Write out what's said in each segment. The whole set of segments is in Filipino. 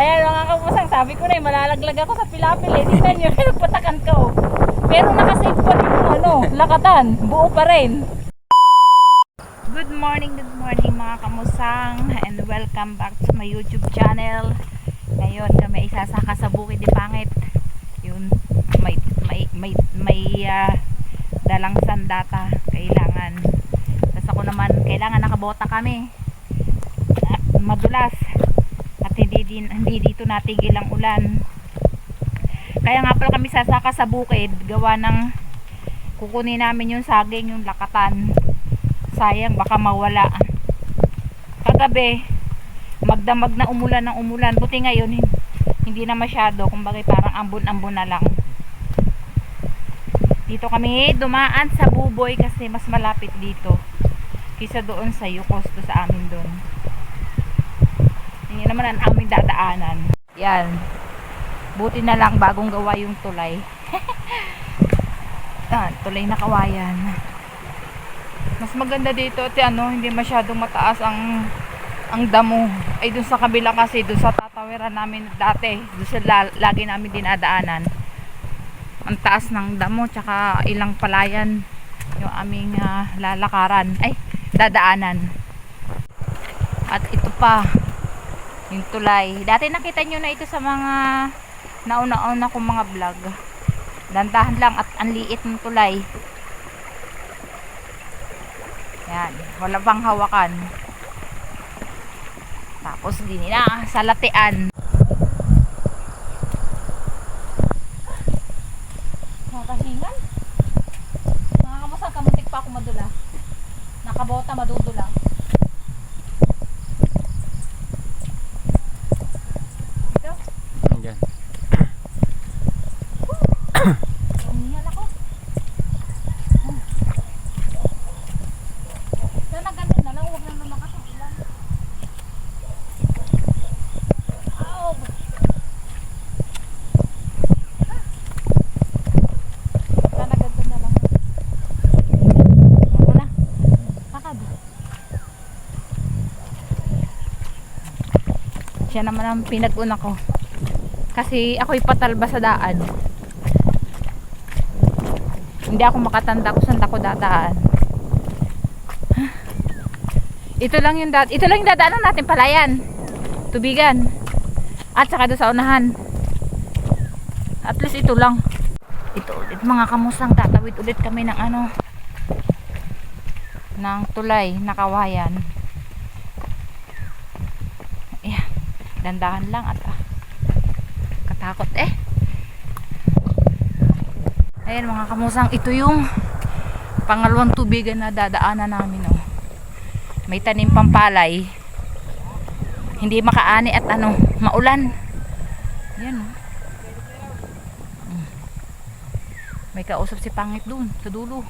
Ayan mga kamusang, sabi ko na eh, malalaglag ako sa pilapil eh. Tingnan nyo, nagpatakan ka oh. Pero nakasave pa rin yung ano, lakatan. Buo pa rin. Good morning, good morning mga kamusang and welcome back to my YouTube channel. Ngayon kami isasaka sa Bukid di Pangit. Yun, may may may may ah, dalang sandata kailangan. Tapos ako naman kailangan nakabota kami. At madulas at hindi din hindi dito natigil ang ulan. Kaya nga pala kami sasaka sa bukid gawa ng kukunin namin yung saging yung lakatan. Sayang baka mawala. Kagabi magdamag na umulan ng umulan. Buti ngayon hin- hindi na masyado. Kumbaga parang ambon-ambon na lang. Dito kami dumaan sa buboy kasi mas malapit dito kisa doon sa Yukos to sa amin doon hindi naman ang aming dadaanan yan buti na lang bagong gawa yung tulay ah, tulay na kawayan mas maganda dito at ano, hindi masyadong mataas ang ang damo. Ay dun sa kabila kasi, dun sa tatawiran namin dati, dun sa la- lagi namin dinadaanan. Ang taas ng damo, tsaka ilang palayan yung aming ah, lalakaran. Ay, dadaanan. At ito pa, yung tulay. Dati nakita nyo na ito sa mga nauna-una kong mga vlog. Dandahan lang at ang liit ng tulay. Yan, wala pang hawakan. Tapos din na sa latean. Mga kahingan. Mga kamusta, kamuntik pa ako madula. Nakabota, madudula. Ito, Yan. umiyak ako. Hmm. Sana ganun na lang, huwag lang lumakas ang ulan. Aw! Sana ganun na lang. Ako na. Kakad. Siya naman ang pinag-una ko. Kasi ako'y patalba sa daan. Hindi ako makatanda kung saan ako dadaan. Ito lang yung dad ito lang yung dadaanan natin palayan. Tubigan. At saka doon sa unahan. At least ito lang. Ito ulit mga kamusang tatawid ulit kami ng ano ng tulay na kawayan. Ayan. Dandahan lang at ah, katakot eh. Ayan mga kamusang, ito yung pangalawang tubigan na dadaanan namin oh. May tanim pang palay. Hindi makaani at ano, maulan. Yan oh. Mm. May kausap si Pangit dun, sa dulo.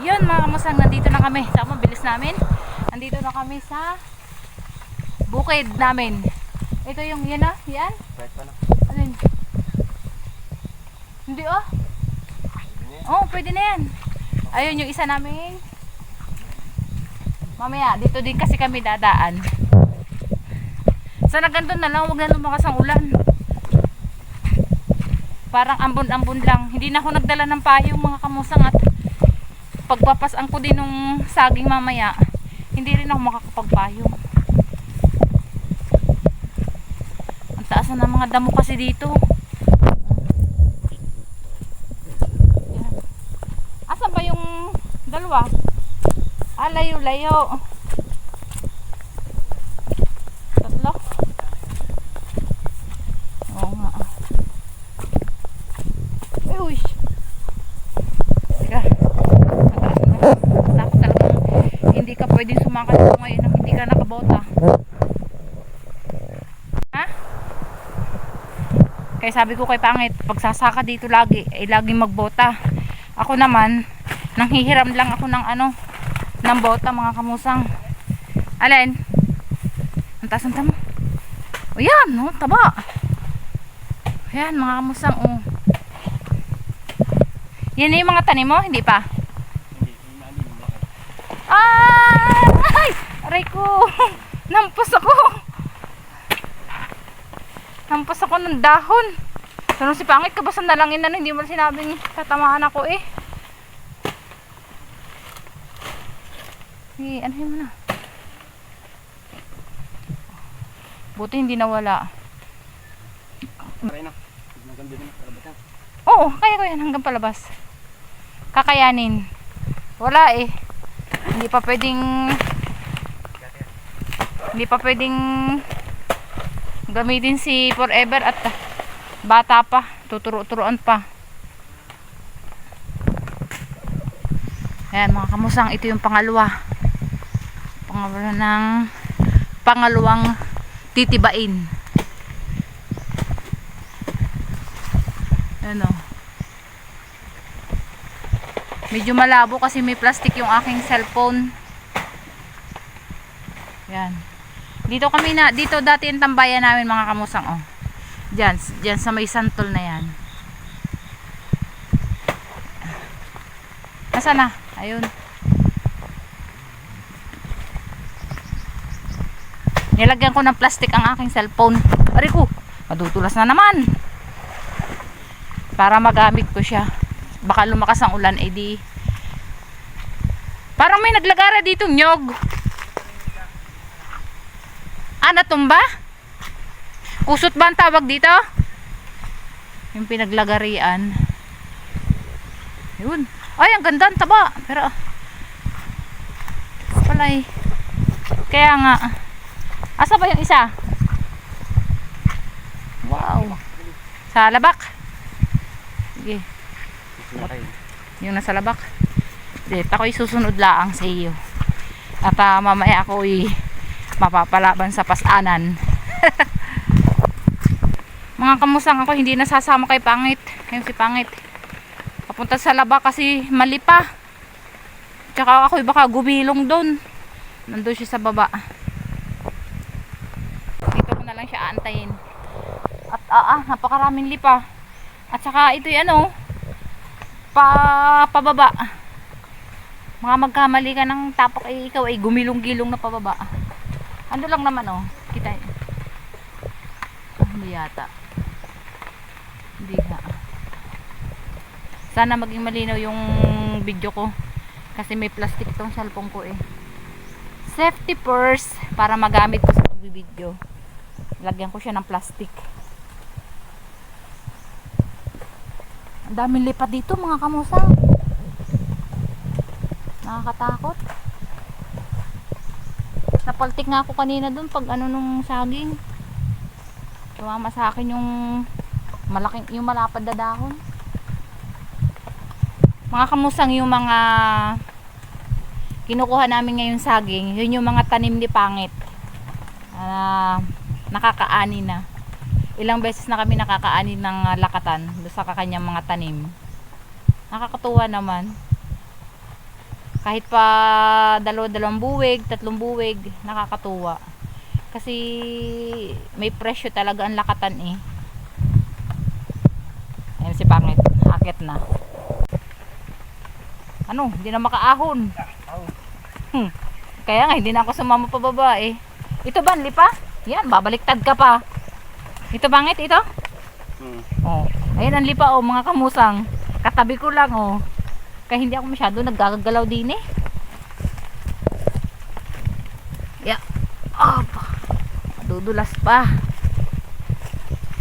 Yun mga kamusang, nandito na kami. Sa bilis namin. Nandito na kami sa bukid namin. Ito yung yan ah, yan. Kahit pa na. Ano yun? Hindi oh. Oh, pwede na yan. Ayun yung isa namin. Mamaya, dito din kasi kami dadaan. Sana ganito na lang, huwag na lumakas ang ulan. Parang ambon-ambon lang. Hindi na ako nagdala ng payong mga kamusang at pagpapasang ko din nung saging mamaya, hindi rin ako makakapagpayong. Ang taas na ng mga damo kasi dito. Asan ba yung dalawa? Ah, layo-layo. Tatlo? Oo nga. Ay, uy. Teka. Tapos talagang hindi ka pwedeng dito ngayon nang hindi ka nakabota. Kaya sabi ko kay Pangit, pagsasaka dito lagi, ay laging magbota. Ako naman, nanghihiram lang ako ng ano, ng bota mga kamusang. Alin? Ang taas ng tamo. O yan, no, taba. Ayan, mga kamusang, oh. Yan yung mga tanim mo, hindi pa? Hindi, hindi. Ah! Ay! Aray ko! Nampos ako! Hampas ako ng dahon. Tanong si Pangit, kabasan na lang na hindi mo sinabing tatamaan ako eh. Sige, ano mo na. Buti hindi nawala. Oo, kaya ko yan hanggang palabas. Kakayanin. Wala eh. Hindi pa pwedeng hindi pa pwedeng gamitin si forever at bata pa. Tuturo-turuan pa. Ayan mga kamusang, ito yung pangalawa. Pangalawa ng pangalawang titibain. Ano? Medyo malabo kasi may plastic yung aking cellphone. Yan. Dito kami na, dito dati yung tambayan namin mga kamusang, oh. Diyan, diyan sa may santol na yan. Nasaan na? Ayun. Nilagyan ko ng plastic ang aking cellphone. Ari ko, madutulas na naman para magamit ko siya baka lumakas ang ulan eh di parang may naglagara dito nyog ah natumba kusot ba ang tawag dito? Yung pinaglagarian. Yun. Ay ang ganda ang taba. Pero palay. Kaya nga. Asa ba yung isa? Wow. Sa labak? Sige. Na. Yung nasa labak. Dit, ako'y susunod laang sa iyo. At ah, mamaya ako'y mapapalaban sa pasanan. Mga kamusang ako, hindi nasasama kay Pangit. Yung si Pangit. Papunta sa laba kasi mali pa. Tsaka ako'y baka gubilong doon. Nandun siya sa baba. Dito ko na lang siya aantayin. At ah, ah napakaraming lipa. At saka ito ano, pa pababa. Mga magkamali ka ng tapak ay ikaw ay gumilong-gilong na pababa. Ano lang naman oh, kita. Ah, hindi yata. Hindi nga. Sana maging malinaw yung video ko. Kasi may plastic tong cellphone ko eh. Safety first para magamit ko sa pagbibideo. Lagyan ko siya ng plastic. Ang daming lipat dito mga kamusang. Nakakatakot. Napaltik nga ako kanina dun pag ano nung saging. Tumama sa akin yung malaking yung malapad na dahon. Mga kamusang yung mga kinukuha namin ngayon saging, yun yung mga tanim ni Pangit. Ah, nakakaani na ilang beses na kami nakakaani ng lakatan doon sa kanyang mga tanim nakakatuwa naman kahit pa dalawa-dalawang buwig, tatlong buwig nakakatuwa kasi may presyo talaga ang lakatan eh ayun si Pangit akit na ano, hindi na makaahon hmm. kaya nga hindi na ako sumama pababa eh ito ba, lipa? yan, babaliktad ka pa ito bangit ito? Hmm. Oh. Ayan ang lipa oh, mga kamusang. Katabi ko lang oh. Kaya hindi ako masyado naggagalaw din eh. Yeah. Up. Dudulas pa.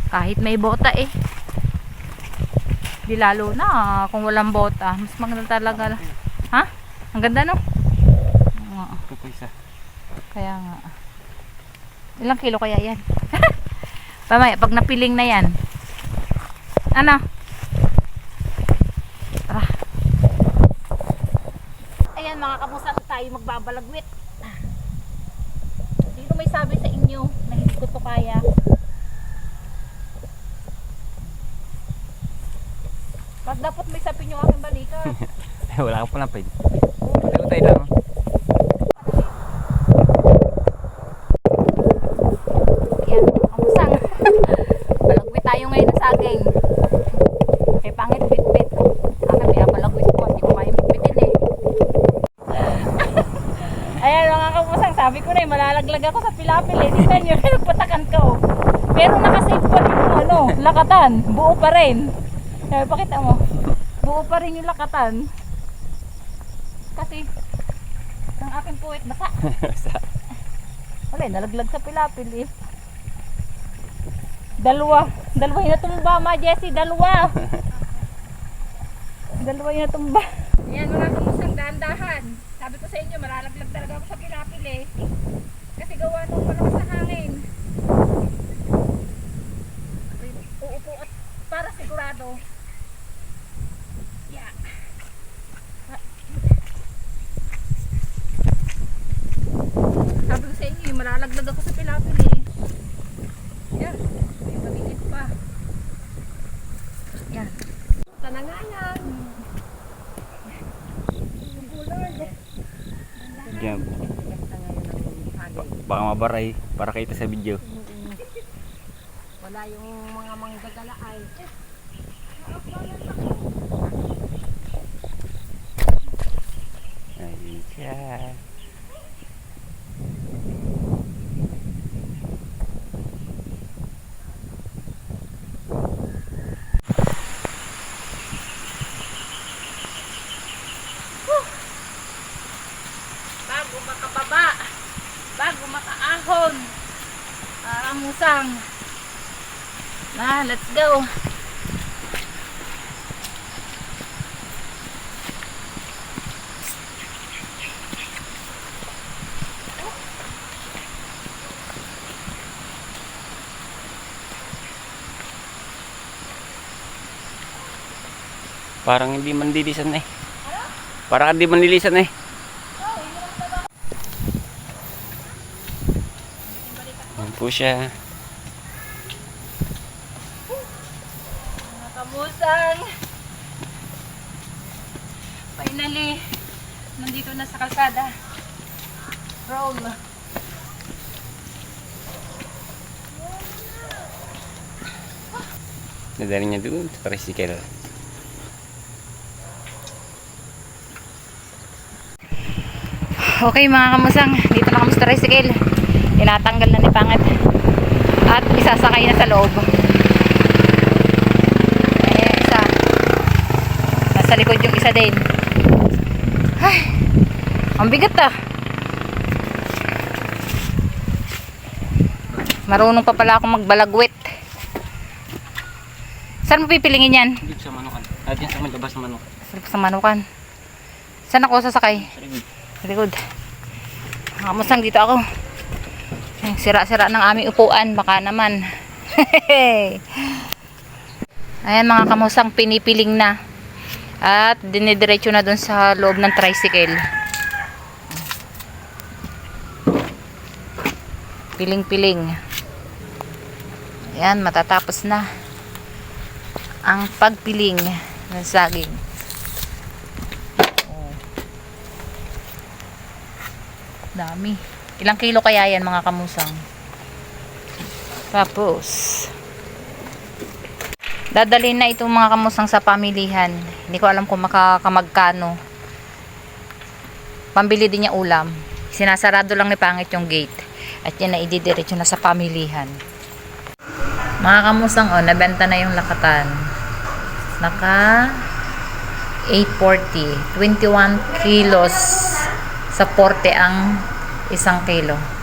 Kahit may bota eh. Di lalo na kung walang bota. Mas maganda talaga. Ha? Ang ganda no? Oo nga. Ito po isa. Kaya nga. Ilang kilo kaya yan? Pamaya, pag napiling na yan. Ano? Tara. Ayan mga kamusan tayo magbabalagwit. Sino may sabi sa inyo na hindi ko to kaya? Pag dapat may sapin yung aking balikat. Wala ka pala pwede. Utay-utay lang. Yan, kamusang. Balagwit tayo ngayon ng saging. Kay pangit bit-bit. Akin, may balagwit ko. Hindi ko kaya bitbitin eh. Ayan mga kamusang, sabi ko na malalaglag ako sa pilapil eh. Tingnan nyo, nagpatakan ko. Pero nakasave pa rin yung ano, lakatan. Buo pa rin. Sabi, pakita mo. Buo pa rin yung lakatan. Kasi, ang aking puwit basa. Wala, eh, nalaglag sa pilapil eh. Dalawa. Dalawa yung natumba, ma Jessie. Dalawa. Dalawa yung natumba. Yan mga kamusang dahan-dahan. Sabi ko sa inyo, malalaglag talaga ako sa pilapil eh. Kasi gawa nung malakas na hangin. Uupo at para sigurado. Yeah. Sabi ko sa inyo, eh, malalaglag ako sa pilapil eh. Yan. May maliit pa. Yan. Sana nga yan. Diyan. Ba- baka mabaray para kita sa video. Wala yung mga manggagala ay. Ayun siya. Musang. Na, let's go. Parang hindi man dilisan eh. Parang hindi man dilisan eh. Yan po siya. Mga kamusang. Finally, nandito na sa kalsada. Roll. Nadali niya doon sa tricycle. Okay mga kamusang, dito na kami sa tricycle. Tinatanggal na ni Pangat. At isasakay na sa loob. Eh, isa. Nasa likod yung isa din. Ay, ang bigat ah. Marunong pa pala akong magbalagwit. Saan mo pipilingin yan? Dito sa manukan. Ah, dyan sa labas ng manok. Sa manukan. Saan ako sasakay? Sa likod. Sa likod. Kamusang dito ako. Sira-sira ng aming upuan. Baka naman. Ayan mga kamusang pinipiling na. At dinidiretso na dun sa loob ng tricycle. Piling-piling. Ayan, matatapos na ang pagpiling ng saging. Dami. Ilang kilo kaya yan mga kamusang? Tapos, dadalhin na itong mga kamusang sa pamilihan. Hindi ko alam kung makakamagkano. Pambili din niya ulam. Sinasarado lang ni Pangit yung gate. At yan na ididiretso na sa pamilihan. Mga kamusang, oh, nabenta na yung lakatan. Naka 840. 21 kilos sa porte ang isang kilo.